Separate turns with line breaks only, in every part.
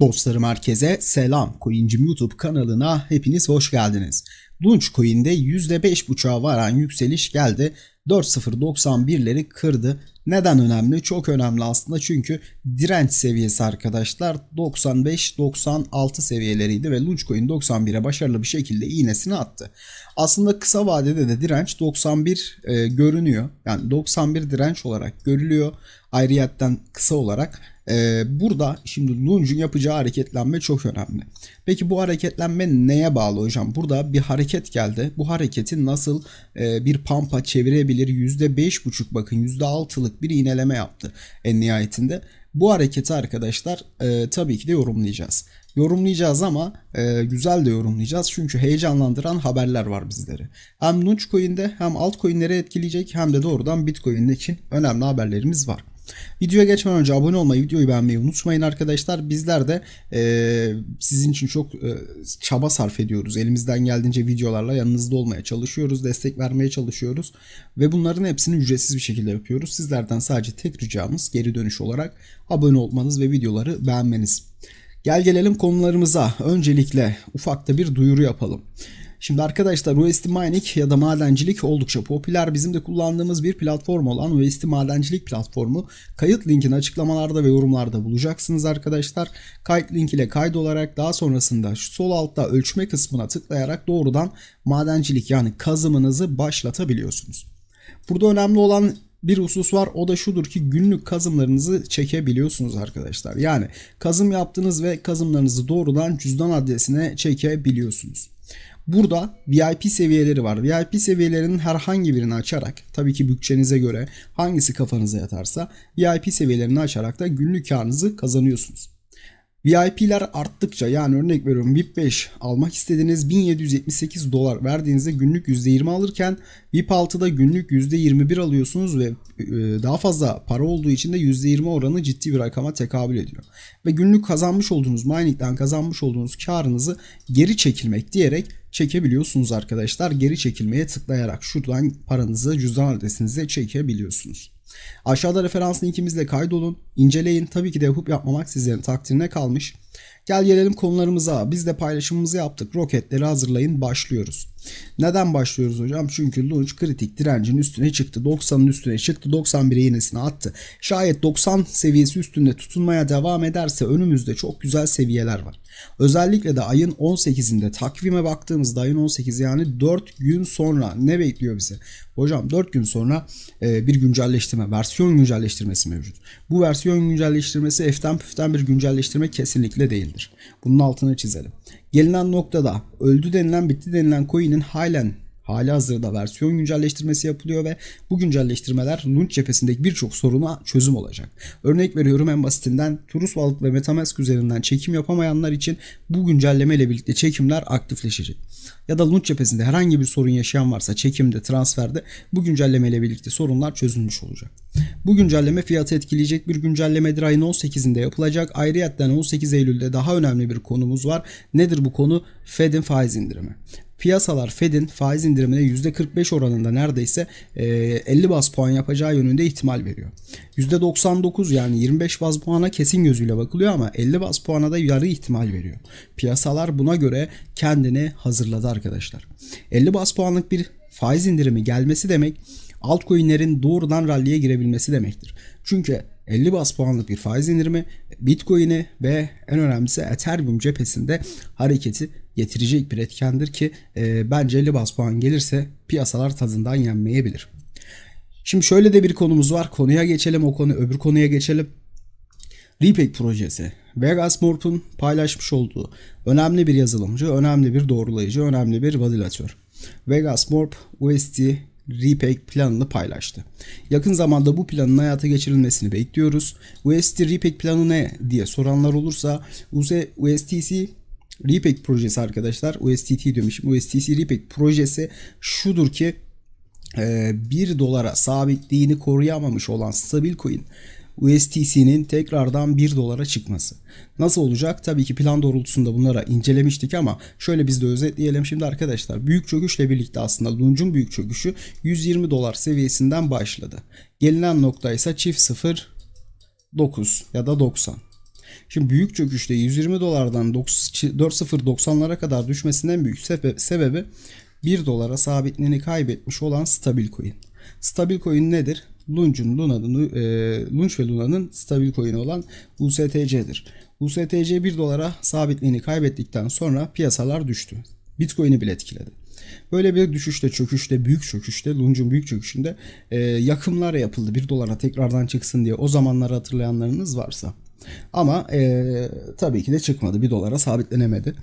Dostlarım herkese selam. Coincim YouTube kanalına hepiniz hoş geldiniz. Launchcoin'de %5.5'a varan yükseliş geldi. 4.091'leri kırdı. Neden önemli? Çok önemli aslında çünkü direnç seviyesi arkadaşlar 95-96 seviyeleriydi ve Launchcoin 91'e başarılı bir şekilde iğnesini attı. Aslında kısa vadede de direnç 91 e, görünüyor. Yani 91 direnç olarak görülüyor. Ayrıyetten kısa olarak. E, burada şimdi Lunge'un yapacağı hareketlenme çok önemli. Peki bu hareketlenme neye bağlı hocam? Burada bir hareket geldi. Bu hareketi nasıl e, bir pampa çevirebilir? %5.5 bakın %6'lık bir iğneleme yaptı en nihayetinde. Bu hareketi arkadaşlar e, tabii ki de yorumlayacağız. Yorumlayacağız ama e, güzel de yorumlayacağız. Çünkü heyecanlandıran haberler var bizleri. Hem Launchcoin'de hem altcoin'leri etkileyecek hem de doğrudan Bitcoin için önemli haberlerimiz var. Videoya geçmeden önce abone olmayı, videoyu beğenmeyi unutmayın arkadaşlar. Bizler de e, sizin için çok e, çaba sarf ediyoruz. Elimizden geldiğince videolarla yanınızda olmaya çalışıyoruz, destek vermeye çalışıyoruz. Ve bunların hepsini ücretsiz bir şekilde yapıyoruz. Sizlerden sadece tek ricamız geri dönüş olarak abone olmanız ve videoları beğenmeniz. Gel gelelim konularımıza. Öncelikle ufakta bir duyuru yapalım. Şimdi arkadaşlar USD Mining ya da madencilik oldukça popüler. Bizim de kullandığımız bir platform olan USD Madencilik platformu. Kayıt linkini açıklamalarda ve yorumlarda bulacaksınız arkadaşlar. Kayıt link ile kaydolarak daha sonrasında şu sol altta ölçme kısmına tıklayarak doğrudan madencilik yani kazımınızı başlatabiliyorsunuz. Burada önemli olan bir husus var o da şudur ki günlük kazımlarınızı çekebiliyorsunuz arkadaşlar. Yani kazım yaptınız ve kazımlarınızı doğrudan cüzdan adresine çekebiliyorsunuz. Burada VIP seviyeleri var. VIP seviyelerinin herhangi birini açarak tabii ki bütçenize göre hangisi kafanıza yatarsa VIP seviyelerini açarak da günlük karınızı kazanıyorsunuz. VIP'ler arttıkça yani örnek veriyorum VIP 5 almak istediğiniz 1778 dolar verdiğinizde günlük %20 alırken VIP 6'da günlük %21 alıyorsunuz ve e, daha fazla para olduğu için de %20 oranı ciddi bir rakama tekabül ediyor. Ve günlük kazanmış olduğunuz mining'den kazanmış olduğunuz karınızı geri çekilmek diyerek çekebiliyorsunuz arkadaşlar. Geri çekilmeye tıklayarak şuradan paranızı cüzdan adresinize çekebiliyorsunuz. Aşağıda referans linkimizle kaydolun, inceleyin. Tabii ki de yapıp yapmamak sizlerin takdirine kalmış. Gel gelelim konularımıza. Biz de paylaşımımızı yaptık. Roketleri hazırlayın başlıyoruz. Neden başlıyoruz hocam? Çünkü launch kritik direncin üstüne çıktı. 90'ın üstüne çıktı. 91'e iğnesini attı. Şayet 90 seviyesi üstünde tutunmaya devam ederse önümüzde çok güzel seviyeler var. Özellikle de ayın 18'inde takvime baktığımızda ayın 18 yani 4 gün sonra ne bekliyor bize? Hocam 4 gün sonra e, bir güncelleştirme, versiyon güncelleştirmesi mevcut. Bu versiyon güncelleştirmesi eften püften bir güncelleştirme kesinlikle değildir. Bunun altını çizelim. Gelinen noktada öldü denilen bitti denilen coin'in halen hali hazırda versiyon güncelleştirmesi yapılıyor ve bu güncelleştirmeler launch cephesindeki birçok soruna çözüm olacak. Örnek veriyorum en basitinden Turus Wallet ve Metamask üzerinden çekim yapamayanlar için bu güncelleme ile birlikte çekimler aktifleşecek. Ya da launch cephesinde herhangi bir sorun yaşayan varsa çekimde, transferde bu güncelleme ile birlikte sorunlar çözülmüş olacak. Bu güncelleme fiyatı etkileyecek bir güncellemedir. Ayın 18'inde yapılacak. Ayrıyetten 18 Eylül'de daha önemli bir konumuz var. Nedir bu konu? Fed'in faiz indirimi. Piyasalar Fed'in faiz indirimine %45 oranında neredeyse 50 bas puan yapacağı yönünde ihtimal veriyor. %99 yani 25 bas puana kesin gözüyle bakılıyor ama 50 bas puana da yarı ihtimal veriyor. Piyasalar buna göre kendini hazırladı arkadaşlar. 50 bas puanlık bir faiz indirimi gelmesi demek altcoin'lerin doğrudan ralliye girebilmesi demektir. Çünkü 50 bas puanlık bir faiz indirimi Bitcoin'i ve en önemlisi Ethereum cephesinde hareketi getirecek bir etkendir ki e, bence 50 bas puan gelirse piyasalar tadından yenmeyebilir. Şimdi şöyle de bir konumuz var. Konuya geçelim. O konu öbür konuya geçelim. Repack projesi. Vegas Morp'un paylaşmış olduğu önemli bir yazılımcı, önemli bir doğrulayıcı, önemli bir validatör. Vegas Morp USD Repack planını paylaştı. Yakın zamanda bu planın hayata geçirilmesini bekliyoruz. USD Repack planı ne diye soranlar olursa USTC Repack projesi arkadaşlar. USDT diyormuşum. USTC Repack projesi şudur ki 1 dolara sabitliğini koruyamamış olan stabil coin USTC'nin tekrardan 1 dolara çıkması. Nasıl olacak? Tabii ki plan doğrultusunda bunlara incelemiştik ama şöyle biz de özetleyelim şimdi arkadaşlar. Büyük çöküşle birlikte aslında Lunch'un büyük çöküşü 120 dolar seviyesinden başladı. Gelinen nokta ise çift 0 9 ya da 90. Şimdi büyük çöküşte 120 dolardan 4.090'lara kadar düşmesinin en büyük sebe- sebebi 1 dolara sabitliğini kaybetmiş olan stabil coin. Stabil coin nedir? Lunch'un Luna'nın e, Lunch ve Luna'nın stabil coin'i olan USTC'dir. USTC 1 dolara sabitliğini kaybettikten sonra piyasalar düştü. Bitcoin'i bile etkiledi. Böyle bir düşüşte, çöküşte, büyük çöküşte, Lunch'un büyük çöküşünde e, yakımlar yapıldı 1 dolara tekrardan çıksın diye o zamanları hatırlayanlarınız varsa. Ama e, tabii ki de çıkmadı. 1 dolara sabitlenemedi.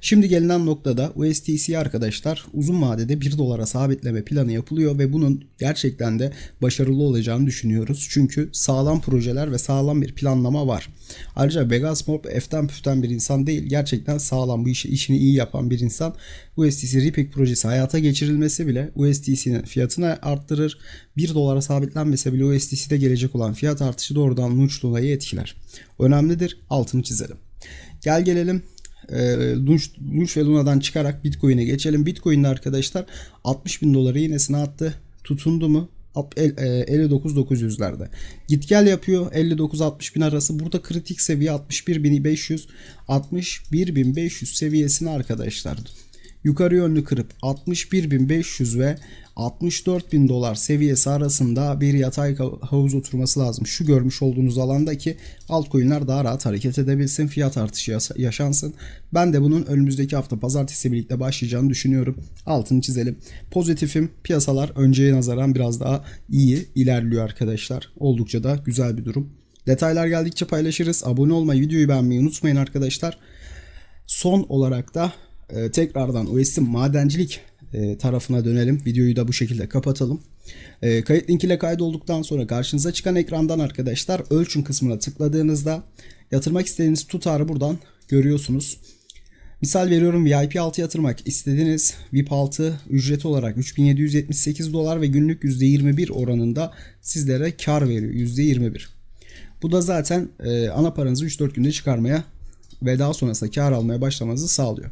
Şimdi gelinen noktada USDC arkadaşlar uzun vadede 1 dolara sabitleme planı yapılıyor ve bunun gerçekten de başarılı olacağını düşünüyoruz. Çünkü sağlam projeler ve sağlam bir planlama var. Ayrıca Vegas Mob eften püften bir insan değil. Gerçekten sağlam bu işi işini iyi yapan bir insan. USDC Repic projesi hayata geçirilmesi bile USDC'nin fiyatını arttırır. 1 dolara sabitlenmese bile USDC'de gelecek olan fiyat artışı doğrudan Lunch Luna'yı etkiler. Önemlidir. Altını çizelim. Gel gelelim e, Lunch ve Luna'dan çıkarak Bitcoin'e geçelim. Bitcoin'de arkadaşlar 60 bin doları iğnesine attı. Tutundu mu? 59.900'lerde. Git gel yapıyor 59-60 bin arası. Burada kritik seviye 61.500 61.500 seviyesini arkadaşlar yukarı yönlü kırıp 61.500 ve 64.000 dolar seviyesi arasında bir yatay havuz oturması lazım. Şu görmüş olduğunuz alandaki altcoin'ler daha rahat hareket edebilsin. Fiyat artışı yaşansın. Ben de bunun önümüzdeki hafta pazartesi birlikte başlayacağını düşünüyorum. Altını çizelim. Pozitifim. Piyasalar önceye nazaran biraz daha iyi ilerliyor arkadaşlar. Oldukça da güzel bir durum. Detaylar geldikçe paylaşırız. Abone olmayı, videoyu beğenmeyi unutmayın arkadaşlar. Son olarak da e, tekrardan OS'in madencilik e, tarafına dönelim. Videoyu da bu şekilde kapatalım. E, kayıt link ile kaydolduktan sonra karşınıza çıkan ekrandan arkadaşlar ölçün kısmına tıkladığınızda yatırmak istediğiniz tutarı buradan görüyorsunuz. Misal veriyorum VIP 6 yatırmak istediğiniz VIP 6 ücreti olarak 3778 dolar ve günlük %21 oranında sizlere kar veriyor. %21. Bu da zaten e, ana paranızı 3-4 günde çıkarmaya ve daha sonrasında kar almaya başlamanızı sağlıyor.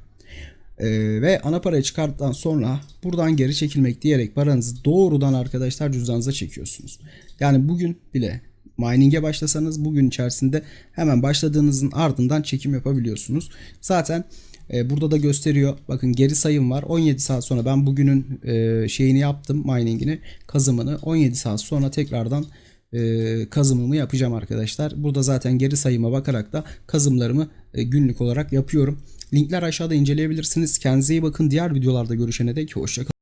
Ee, ve ana parayı çıkarttıktan sonra buradan geri çekilmek diyerek paranızı doğrudan arkadaşlar cüzdanınıza çekiyorsunuz. Yani bugün bile mining'e başlasanız bugün içerisinde hemen başladığınızın ardından çekim yapabiliyorsunuz. Zaten e, burada da gösteriyor. Bakın geri sayım var. 17 saat sonra ben bugünün e, şeyini yaptım mining'ini kazımını 17 saat sonra tekrardan e, kazımımı yapacağım arkadaşlar. Burada zaten geri sayıma bakarak da kazımlarımı e, günlük olarak yapıyorum. Linkler aşağıda inceleyebilirsiniz. Kendinize iyi bakın. Diğer videolarda görüşene dek hoşçakalın.